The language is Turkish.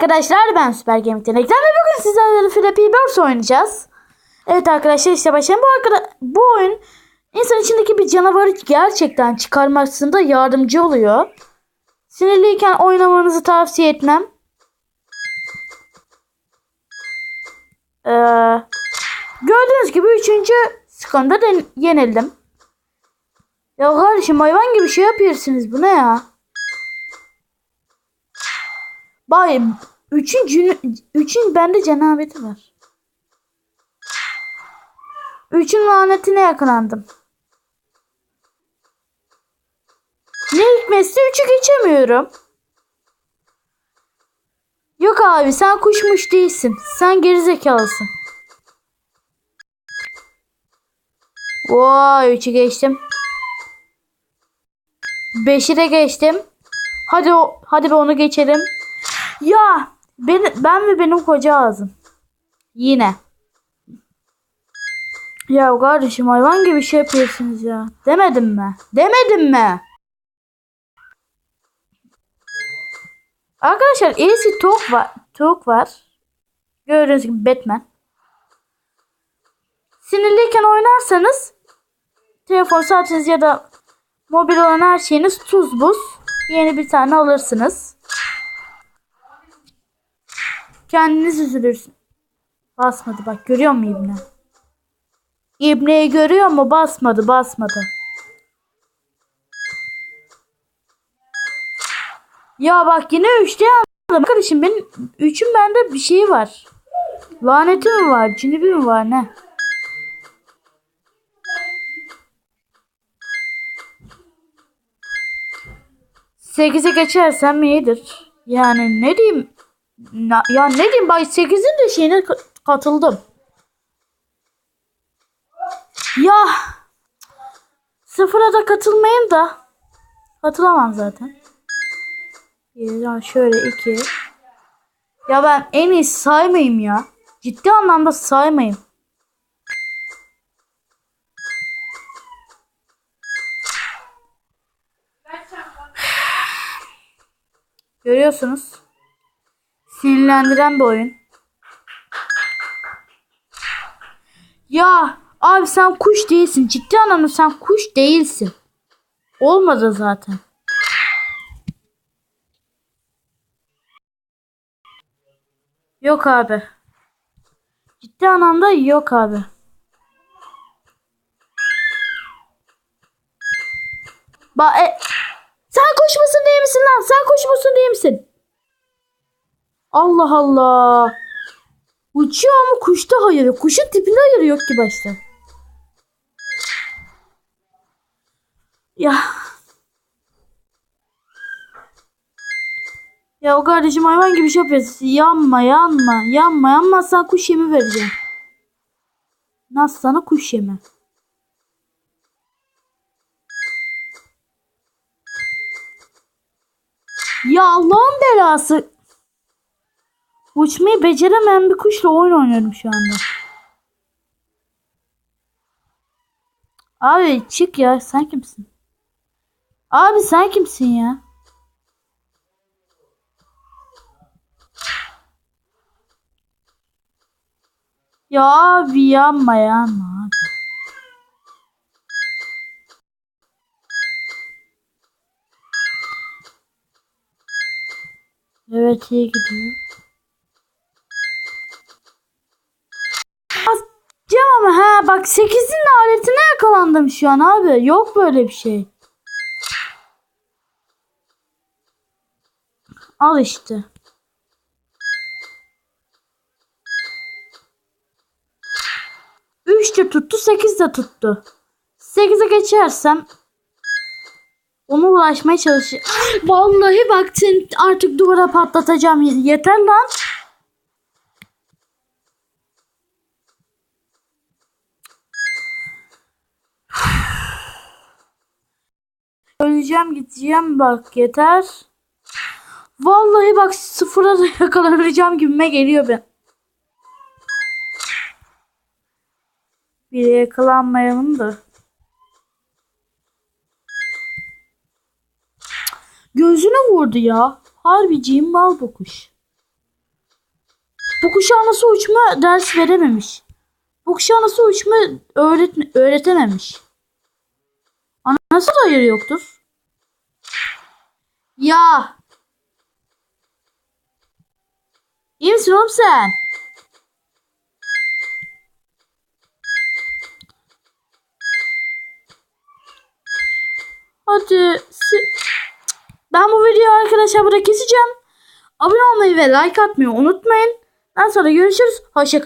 arkadaşlar ben Süper Gaming'den Ekrem ve bugün sizlerle Flappy Birds oynayacağız. Evet arkadaşlar işte başlayalım. Bu, arkada bu oyun insan içindeki bir canavarı gerçekten çıkarmasında yardımcı oluyor. Sinirliyken oynamanızı tavsiye etmem. Ee, gördüğünüz gibi 3. skorda den- yenildim. Ya kardeşim hayvan gibi şey yapıyorsunuz bu ne ya? Bay üçün, üçün bende cenabeti var. Üçün lanetine yakalandım. Ne hikmetse üçü geçemiyorum. Yok abi sen kuşmuş değilsin. Sen gerizekalısın. Vay üçü geçtim. Beşi de geçtim. Hadi o, hadi be onu geçelim. Ya ben, ben ve benim koca ağzım. Yine. Ya kardeşim hayvan gibi şey yapıyorsunuz ya. Demedim mi? Demedim mi? Arkadaşlar Easy Talk var. Talk var. Gördüğünüz gibi Batman. Sinirliyken oynarsanız telefon saatiniz ya da mobil olan her şeyiniz tuz buz. Yeni bir tane alırsınız. Kendiniz üzülürsün. Basmadı bak görüyor musun İbne? İbne'yi görüyor mu? Basmadı basmadı. Ya bak yine üçte aldım. Arkadaşım benim üçün bende bir şey var. Laneti mi var? Cinibi mi var ne? Sekize geçersem iyidir. Yani ne diyeyim? Na- ya ne diyeyim? Bak 8'in de şeyine ka- katıldım. Ya sıfıra da katılmayayım da katılamam zaten. Ya şöyle iki. Ya ben en iyi saymayayım ya. Ciddi anlamda saymayayım. Görüyorsunuz. Sinirlendiren bir oyun. Ya abi sen kuş değilsin. Ciddi anlamda sen kuş değilsin. Olmadı zaten. Yok abi. Ciddi anlamda yok abi. Ba e, sen kuş musun değil misin lan? Sen kuş musun değil misin? Allah Allah. Uçuyor ama kuşta hayır yok. Kuşun tipinde hayır yok ki başta. Ya. Ya o kardeşim hayvan gibi şey yapıyorsun. Yanma yanma. Yanma yanmazsan kuş yemi vereceğim. Nasıl sana kuş yemi? Ya Allah'ın belası. Uçmayı beceremeyen bir kuşla oyun oynuyorum şu anda. Abi çık ya sen kimsin? Abi sen kimsin ya? Ya abi yanma yanma. Evet iyi gidiyor. Bak 8'in aletine yakalandım şu an abi. Yok böyle bir şey. Al işte. Üç de tuttu, sekiz de tuttu. Sekize geçersem ona ulaşmaya çalışacağım. Vallahi bak seni artık duvara patlatacağım. Yeter lan. Öleceğim gideceğim bak yeter. Vallahi bak sıfıra yakalanacağım gibime geliyor ben. Bir yakalanmayalım da. Gözüne vurdu ya. Harbi cimbal bu kuş. Bu kuşağa nasıl uçma ders verememiş. Bu kuşağa nasıl uçma öğret öğretememiş. Ana nasıl da yeri yoktur? Ya. İyi misin oğlum sen? Hadi. Ben bu videoyu arkadaşlar burada keseceğim. Abone olmayı ve like atmayı unutmayın. Daha sonra görüşürüz. Hoşçakalın.